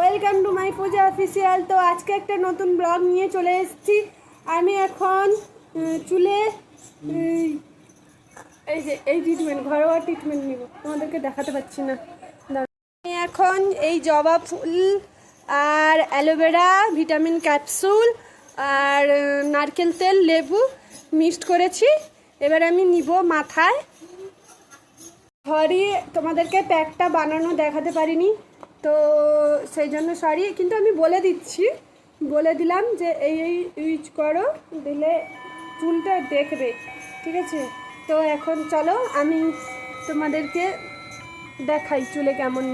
Welcome to my Puja official. তো আজকে একটা নতুন ব্লগ নিয়ে চলে এসেছি। আমি এখন চুলে এই যে, এই ট্রিটমেন্ট ঘরোয়া ট্রিটমেন্ট নিব। তোমাদেরকে দেখাতে পাচ্ছি না। আমি এখন এই জবা ফুল আর অ্যালোভেরা, ভিটামিন ক্যাপসুল আর নারকেল তেল, লেবু মিক্সড করেছি। এবার আমি নিব মাথায়। সরি তোমাদেরকে প্যাকটা বানানো দেখাতে পারিনি। তো সেই জন্য সরি কিন্তু আমি বলে দিচ্ছি, বলে দিলাম যে এই এই ইউজ করো, দিলে চুলটা দেখবে, ঠিক আছে? তো এখন চলো আমি তোমাদেরকে দেখাই চুলে কেমন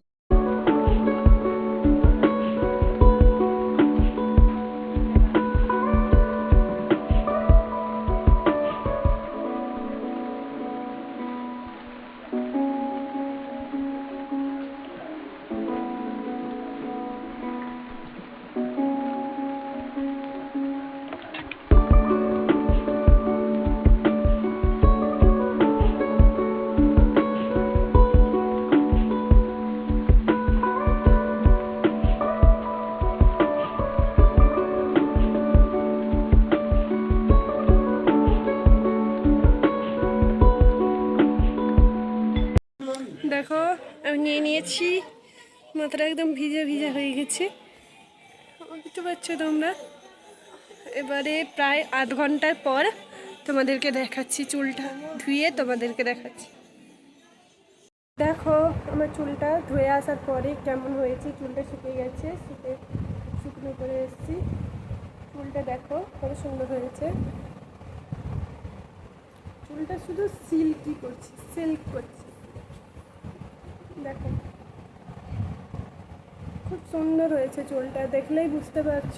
দেখো, আমি নিয়ে নিয়েছি। মাথাটা একদম ভিজে ভিজে হয়ে গেছে। বুঝতে পারছ তোমরা? এবারে প্রায় আধ ঘণ্টার পর তোমাদেরকে দেখাচ্ছি চুলটা ধুয়ে তোমাদেরকে দেখাচ্ছি। দেখো, আমার চুলটা ধুয়ে আসার পরে কেমন হয়েছে? চুলটা শুকিয়ে গেছে শুকে শুকনো করে এসেছি। চুলটা দেখো, কত সুন্দর হয়েছে। চুলটা শুধু সিল্কি করছে, সিল্ক করছে দেখো খুব সুন্দর হয়েছে চুলটা, দেখলেই বুঝতে পারছ।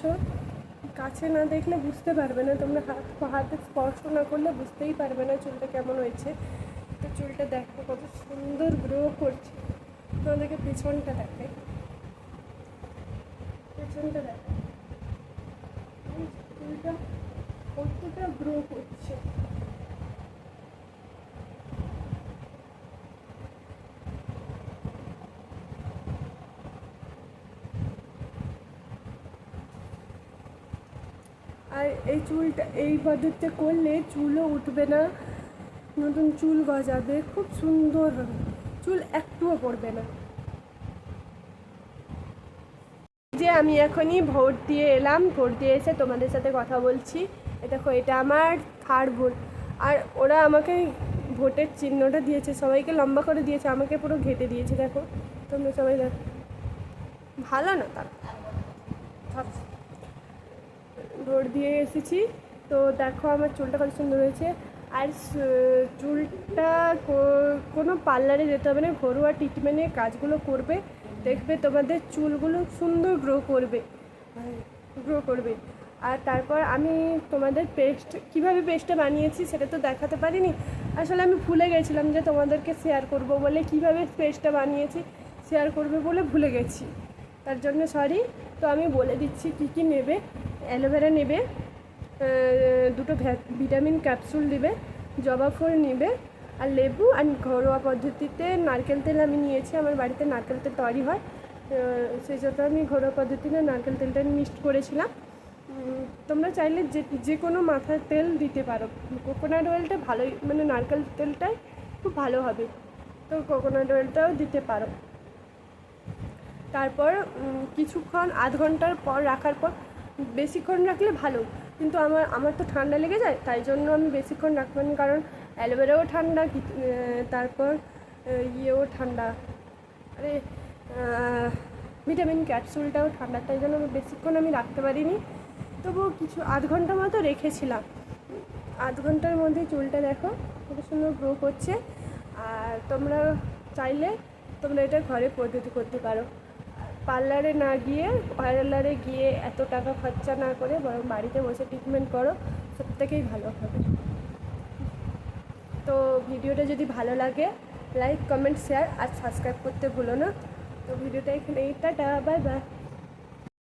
কাছে না দেখলে বুঝতে পারবে না, তোমরা হাত, হাতে স্পর্শ না করলে বুঝতেই পারবে না চুলটা কেমন হয়েছে। তো চুলটা দেখো কত সুন্দর গ্রো করছে। তোমাদেরকে পেছনটা দেখে পেছনটা দেখো চুলটা কতটা গ্রো করছে। আর এই চুলটা, এই পদ্ধতিতে করলে চুলও উঠবে না। নতুন চুল গজাবে, খুব সুন্দর হবে। চুল একটুও পড়বে না। যে আমি এখনই ভোট দিয়ে এলাম, ভোট দিয়ে এসে তোমাদের সাথে কথা বলছি। দেখো, এটা আমার থার্ড ভোট। আর ওরা আমাকে ভোটের চিহ্নটা দিয়েছে, সবাইকে লম্বা করে দিয়েছে, আমাকে পুরো ঘেটে দিয়েছে, দেখো। তোমরা সবাই দেখো। ভালো না তার? ভোট দিয়ে এসেছি। তো দেখো আমার চুলটা কত সুন্দর হয়েছে। আর চুলটা কোনো পার্লারে যেতে হবে না, ঘরোয়া ট্রিটমেন্টে কাজগুলো করবে। দেখবে তোমাদের চুলগুলো সুন্দর গ্রো করবে। গ্রো করবে। আর তারপর আমি তোমাদের পেস্ট কীভাবে পেস্টটা বানিয়েছি সেটা তো দেখাতে পারিনি। আসলে আমি ভুলে গেছিলাম যে তোমাদেরকে শেয়ার করব বলে কীভাবে পেস্টটা বানিয়েছি শেয়ার করবে বলে ভুলে গেছি। তার জন্য সরি তো আমি বলে দিচ্ছি কী কী নেবে। অ্যালোভেরা নেবে দুটো ভিটামিন ক্যাপসুল নেবে জবা ফুল নেবে, আর লেবু আর ঘরোয়া পদ্ধতিতে নারকেল তেল আমি নিয়েছি, আমার বাড়িতে নারকেল তেল তৈরি হয়। সেই জন্য আমি ঘরোয়া পদ্ধতিতে নারকেল তেলটা মিক্সড করেছিলাম। তোমরা চাইলে যে যে কোনো মাথার তেল দিতে পারো। কোকোনাট অয়েলটা ভালোই মানে নারকেল তেলটাই খুব ভালো হবে। তো কোকোনাট অয়েলটাও দিতে পারো। তারপর কিছুক্ষণ আধ ঘণ্টার পর রাখার পর বেশিক্ষণ রাখলে ভালো। কিন্তু আমার আমার তো ঠান্ডা লেগে যায়, তাই জন্য আমি বেশিক্ষণ রাখব না। কারণ অ্যালোভেরাও ঠান্ডা তারপর ইয়েও ঠান্ডা। আরে ভিটামিন ক্যাপসুলটাও ঠান্ডা, তাই জন্য বেশিক্ষণ আমি রাখতে পারিনি। তবুও কিছু আধ ঘণ্টা মতো রেখেছিলাম। আধ ঘণ্টার মধ্যে চুলটা দেখো, কত সুন্দর গ্রো করছে। আর তোমরা চাইলে তোমরা এটা ঘরে পদ্ধতি করতে পারো। পার্লারে না গিয়ে, পার্লারে গিয়ে এত টাকা খরচা না করে বরং বাড়িতে বসে ট্রিটমেন্ট করো, সব থেকেই ভালো হবে। তো ভিডিওটা যদি ভালো লাগে লাইক কমেন্ট শেয়ার আর সাবস্ক্রাইব করতে ভুলো না। তো ভিডিওটা এখানে টাটা বাই বাই